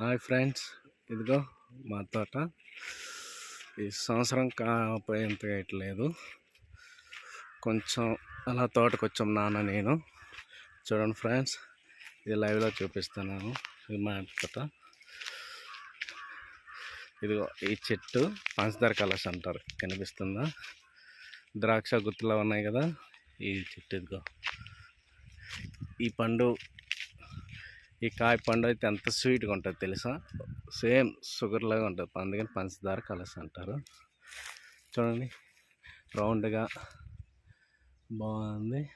Hi friends ఇదిగో మా తోట. ఈ సంవత్సరం కాపోయేంత ఇట్లేదు కొంచెం అలా తోటకు వచ్చాం నాన్న నేను. చూడండి ఫ్రెండ్స్ ఇది లైవ్లో చూపిస్తున్నాను. ఇది మా తోట. ఇదిగో ఈ చెట్టు పంచదార కలర్స్ అంటారు. కనిపిస్తుందా? ద్రాక్ష గుత్తులో ఉన్నాయి కదా ఈ చెట్టు ఇదిగో. ఈ పండు ఈ కాయ పండు అయితే ఎంత స్వీట్గా ఉంటుంది తెలుసా? సేమ్ షుగర్ లాగా ఉంటుంది. అందుకని పంచదార కలసి అంటారు. చూడండి. రౌండ్గా బాగుంది.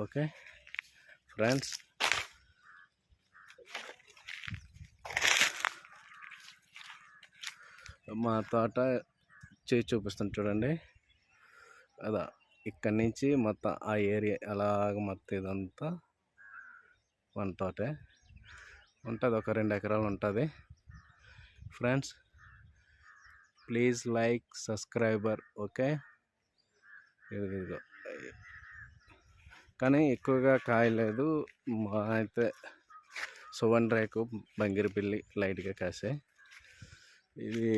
ఓకే. ఫ్రెండ్స్. మా తోట చేసి చూపిస్తాను చూడండి. అదా ఇక్కడి నుంచి మొత్తం ఆ ఏరియా అలాగ మొత్తం ఇదంతా వన్ తోటే ఉంటుంది ఒక రెండు ఎకరాలు ఉంటుంది. Friends please like subscriber okay? ఇదిగో కానీ ఎక్కువగా కాయలేదు మా అయితే సువర్ణ రేకు బంగిరిపిల్లి లైట్గా కాసే ఇది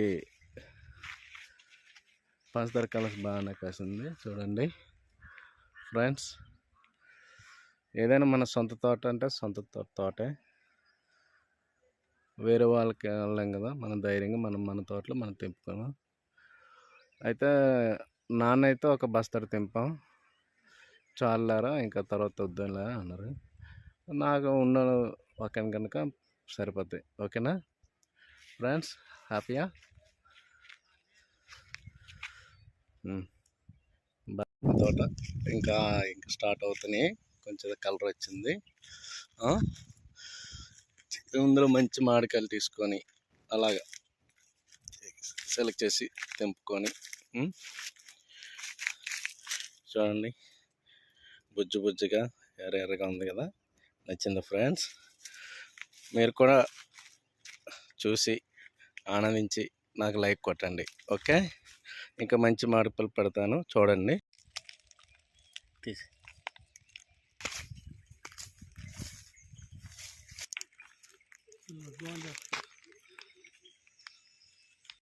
పంచదార కలర్స్ బాగానే కాసింది. చూడండి. ఫ్రెండ్స్ ఏదైనా మన సొంత తోట అంటే సొంత తోటే. వేరే వాళ్ళకి వెళ్ళాం కదా మనం ధైర్యంగా మనం మన తోటలో మనం తెంపుకున్నాం అయితే నాన్న అయితే ఒక బస్తాడు తెంపాం. చాలారా ఇంకా తర్వాత వద్దులే అన్నారు. నాకు ఉన్న ఒక కనుక సరిపోతాయి ఓకేనా? ఫ్రెండ్స్ హ్యాపీయా? తోట ఇంకా ఇంకా స్టార్ట్ అవుతున్నాయి. కొంచెం కలర్ వచ్చింది. ఆ? ఇందులో మంచి మామిడికాయలు తీసుకొని అలాగా సెలెక్ట్ చేసి తెంపుకొని చూడండి. బుజ్జు బుజ్జుగా ఎర్ర ఎర్రగా ఉంది కదా. నచ్చింది ఫ్రెండ్స్ మీరు కూడా చూసి ఆనందించి నాకు లైక్ కొట్టండి. ఓకే ఇంకా మంచి మాడిపలు పెడతాను. చూడండి. తీసి. బాగుంది